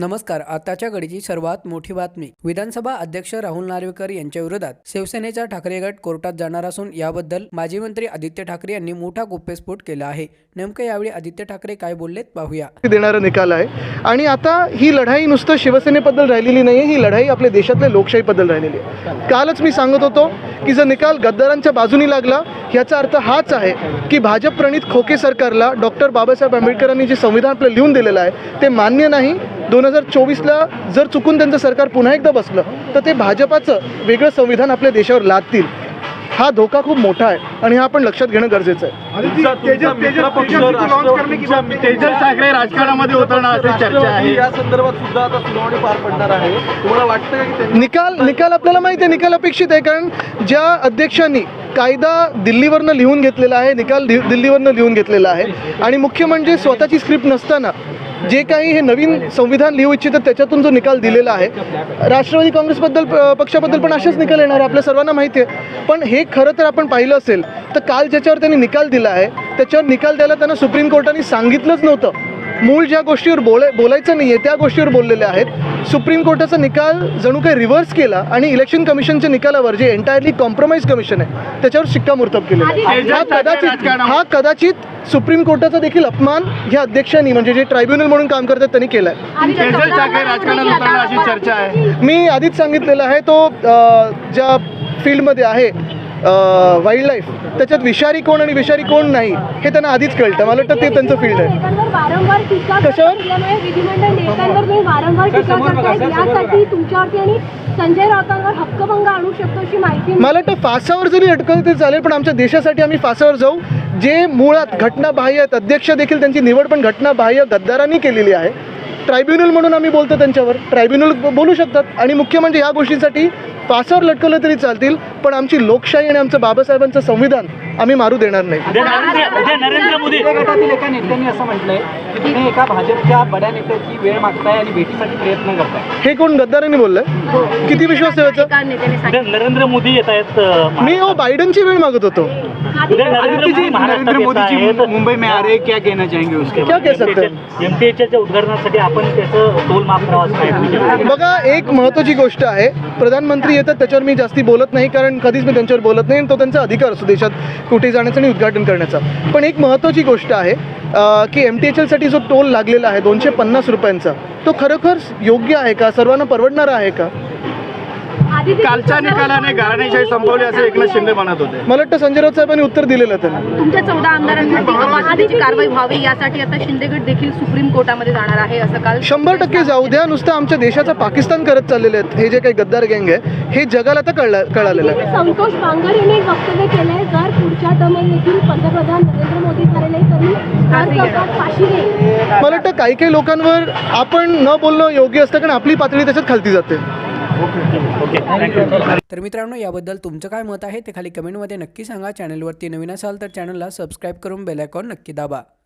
नमस्कार आताच्या घडीची सर्वात मोठी बातमी. विधानसभा अध्यक्ष राहुल नार्वेकर यांच्या विरोधात शिवसेनेचा ठाकरे गट कोर्टात जाणार असून याबद्दल माजी मंत्री आदित्य ठाकरे यांनी मोठा गुप्पेस्फोट केला आहे. नेमकं यावेळी आदित्य ठाकरे काय बोललेत पाहूया. देणारा निकाल आहे. आणि आता ही लढाई नुसतं शिवसेनेबद्दल राहिलेली नाही ही लढाई आपल्या देशातल्या लोकशाहीबद्दल राहिलेली आहे. कालच मी सांगत होतो की जर निकाल गद्दारांच्या बाजूनी लागला याचा अर्थ हाच आहे की भाजप प्रणित खोके सरकारला डॉक्टर बाबासाहेब आंबेडकरांनी जे संविधान आपलं लिहून दिलेलं आहे ते मान्य नाही दोन हजार चोवीसला जर चुकून त्यांचं सरकार पुन्हा एकदा बसलं तर ते भाजपाचं वेगळं संविधान आपल्या देशावर लादतील. हा धोका खूप मोठा आहे आणि हा आपण लक्षात घेणं गरजेचं आहे. ठाकरे राजकारणामध्ये होताना अशी चर्चा आहे. या संदर्भात सुद्धा आता सुनावणी पार पडणार आहे. तुम्हाला वाटतं का की त्यांनी निकाल निकाल आपल्याला माहिती आहे निकाल अपेक्षित आहे कारण ज्या अध्यक्षांनी कायदा दिल्लीवरनं लिहून घेतलेला आहे निकाल दिल्लीवरनं लिहून घेतलेला आहे आणि मुख्य म्हणजे स्वतःची स्क्रिप्ट नसताना जे काही हे नवीन संविधान लिहू इच्छितात त्याच्यातून जो निकाल दिलेला आहे राष्ट्रवादी काँग्रेसबद्दल पक्षाबद्दल पण असेच निकाल येणार आहे आपल्या सर्वांना माहिती आहे. पण हे खरं तर आपण पाहिलं असेल तर काल ज्याच्यावर त्यांनी निकाल दिला आहे त्याच्यावर निकाल द्यायला त्यांना सुप्रीम कोर्टाने सांगितलंच नव्हतं. मूळ ज्या गोष्टीवर बोलाय बोलायचं नाही आहे त्या गोष्टीवर बोललेले आहेत. सुप्रीम कोर्टाचा निकाल जणू काही रिव्हर्स केला आणि इलेक्शन कमिशनच्या निकालावर जे एंटायरली कॉम्प्रोमाइज कमिशन आहे त्याच्यावर शिक्कामोर्तब केलेला आहे. हा कदाचित हा कदाचित सुप्रीम कोर्टाचा देखील अपमान ह्या अध्यक्षांनी म्हणजे जे ट्रायब्युनल म्हणून काम करतात त्यांनी केला आहे तेजल ठाकरे राजकारणात होताना अशी चर्चा आहे. मी आधीच सांगितलेलं आहे तो ज्या फील्डमध्ये आहे वाईल्ड लाईफ त्याच्यात विषारी कोण आणि विषारी कोण नाही हे त्यांना आधीच कळतं. मला वाटतं ते त्यांचं फील्ड आहे. कशावर? केल्यामुळे विधिमंडळ नेत्यांवर तुम्ही वारंवार टीका करतायत यासाठी तुमच्यावरती आणि संजय राऊतांवर हक्कभंग आणू शकतो अशी माहिती मला वाटतं फासावर जरी अटकल ते चालेल पण आमच्या देशासाठी आम्ही फासावर जाऊ. जे मुळात घटनाबाह्य आहेत अध्यक्ष देखील त्यांची निवड पण घटनाबाह्य गद्दारांनी केलेली आहे. ट्रायब्युनल म्हणून आम्ही बोलतो त्यांच्यावर. ट्रायब्युनल बोलू शकतात. आणि मुख्य म्हणजे या गोष्टींसाठी पासावर लटकवलं तरी चालतील पण आमची लोकशाही आणि आमचं बाबासाहेबांचं संविधान आम्ही मारू देणार नाही. नरेंद्र मोदी गटातील एका नेत्यांनी असं म्हटलंय की तुम्ही एका भाजपच्या बड्या नेत्याची वेळ मागताय आणि भेटीसाठी प्रयत्न करताय. हे कोण गद्दारांनी बोललंय? किती विश्वास ठेवायचा? नरेंद्र मोदी येत आहेत मी हो बायडनची वेळ मागत होतो. नरेंद्र मोदी नरेंद्र मोदी जी मुंबई में आ रहे हैं, क्या कहना चाहेंगे उसके क्या कह सकते हैं? एमटीएच्या उद्घाटनासाठी आपण त्याचं टोल माफ करावा. बघा एक महत्त्वाची गोष्ट आहे. प्रधानमंत्री येतात त्याच्यावर मी जास्ती बोलत नाही कारण कधीच मी त्यांच्यावर बोलत नाही आणि तो त्यांचा अधिकार असतो देशात. कुठे जाण्याचा आणि उद्घाटन करण्याचा. पण एक महत्त्वाची गोष्ट आहे की एम टी एच एलसाठी जो टोल लागलेला आहे दोनशे पन्नास रुपयांचा तो खरोखर योग्य आहे का? सर्वांना परवडणारा आहे का? कालच्या निकालाने घराणेशाही संपवली असे एकनाथ शिंदे म्हणत होते. मला वाटतं संजय राऊत साहेबांनी उत्तर दिलेलं आहे त्यांना. तुमच्या चौदा आमदारांसाठी कारवाई व्हावी यासाठी आता शिंदेगड देखील सुप्रीम कोर्टामध्ये जाणार आहे असं काल शंभर टक्के जाऊ द्या. नुसतं आमच्या देशाचा पाकिस्तान करत चाललेले आहेत. हे जे काही गद्दार गँग आहे हे जगाला आता कळला कळालेलं आहे. संतोष बांगर यांनी एक वक्तव्य केलंय जर पुढच्या देखील पंतप्रधान नरेंद्र मोदी फाशी मला वाटतं काही काही लोकांवर आपण न बोलणं योग्य असतं कारण आपली पातळी त्याच्यात खालती जाते. तर मित्रांनो याबद्दल तुमचं काय मत आहे ते खाली कमेंटमध्ये नक्की सांगा. चॅनलवरती नवीन असाल तर चॅनलला सबस्क्राईब करून बेल आयकॉन नक्की दाबा.